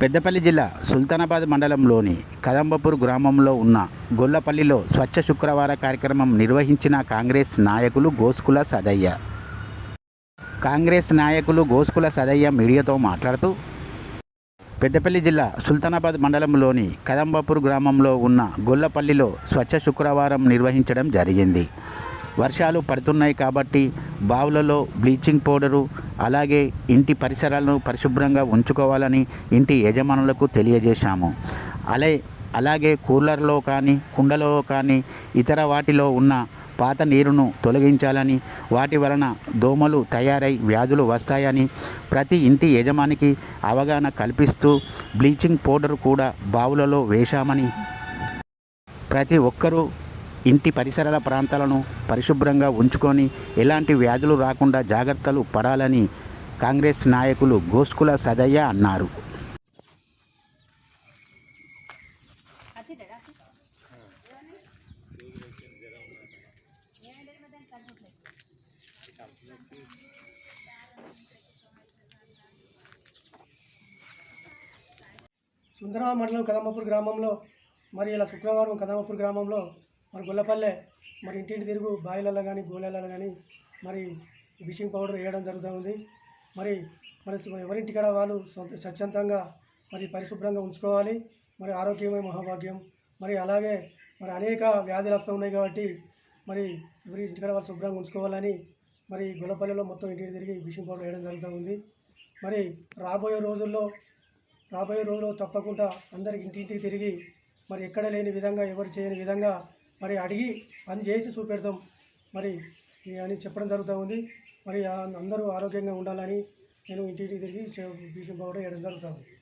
పెద్దపల్లి జిల్లా సుల్తానాబాద్ మండలంలోని కదంబపూర్ గ్రామంలో ఉన్న గొల్లపల్లిలో స్వచ్ఛ శుక్రవార కార్యక్రమం నిర్వహించిన కాంగ్రెస్ నాయకులు గోస్కుల సదయ్య. కాంగ్రెస్ నాయకులు గోస్కుల సదయ్య మీడియాతో మాట్లాడుతూ పెద్దపల్లి జిల్లా సుల్తానాబాద్ మండలంలోని కదంబపూర్ గ్రామంలో ఉన్న గొల్లపల్లిలో స్వచ్ఛ శుక్రవారం నిర్వహించడం జరిగింది. వర్షాలు పడుతున్నాయి కాబట్టి బావులలో బ్లీచింగ్ పౌడరు అలాగే ఇంటి పరిసరాలను పరిశుభ్రంగా ఉంచుకోవాలని ఇంటి యజమానులకు తెలియజేశాము. అలే అలాగే కూలర్లో కానీ కుండలో కానీ ఇతర వాటిలో ఉన్న పాత నీరును తొలగించాలని వాటి వలన దోమలు తయారై వ్యాధులు వస్తాయని ప్రతి ఇంటి యజమానికి అవగాహన కల్పిస్తూ బ్లీచింగ్ పౌడర్ కూడా బావులలో వేశామని ప్రతి ఒక్కరూ ఇంటి పరిసరాల ప్రాంతాలను పరిశుభ్రంగా ఉంచుకొని ఎలాంటి వ్యాధులు రాకుండా జాగ్రత్తలు పడాలని కాంగ్రెస్ నాయకులు గోస్కుల సదయ్య అన్నారు. సుందర మండలం కదమ్మపూర్ గ్రామంలో మరి ఇలా శుక్రవారం కదమ్మపూర్ గ్రామంలో మరి గొల్లపల్లె మరి ఇంటింటి తిరుగు బాయిలలో కానీ గోళాలలో కానీ మరి బ్లీచింగ్ పౌడర్ వేయడం జరుగుతూ ఉంది. మరి మరి సు- ఎవరింటికాడ వాళ్ళు సొంత స్వచ్ఛందంగా మరి పరిశుభ్రంగా ఉంచుకోవాలి. మరి ఆరోగ్యమే మహాభాగ్యం. మరి అలాగే మరి అనేక వ్యాధులు వస్తూ ఉన్నాయి కాబట్టి మరి ఎవరి ఇంటికాడ వాళ్ళు శుభ్రంగా ఉంచుకోవాలని మరి గొల్లపల్లెలో మొత్తం ఇంటికి తిరిగి బ్లీచింగ్ పౌడర్ వేయడం జరుగుతూ ఉంది. మరి రాబోయే రోజుల్లో రాబోయే రోజుల్లో తప్పకుండా అందరికి ఇంటింటికి తిరిగి మరి ఎక్కడ లేని విధంగా ఎవరు చేయని విధంగా మరి అడిగి పని చేసి చూపెడతాం. మరి అని చెప్పడం జరుగుతూ ఉంది. మరి అందరూ ఆరోగ్యంగా ఉండాలని నేను ఇంటింటికి తిరిగి బ్లీచింగ్ పౌడర్ వేయడం జరుగుతుంది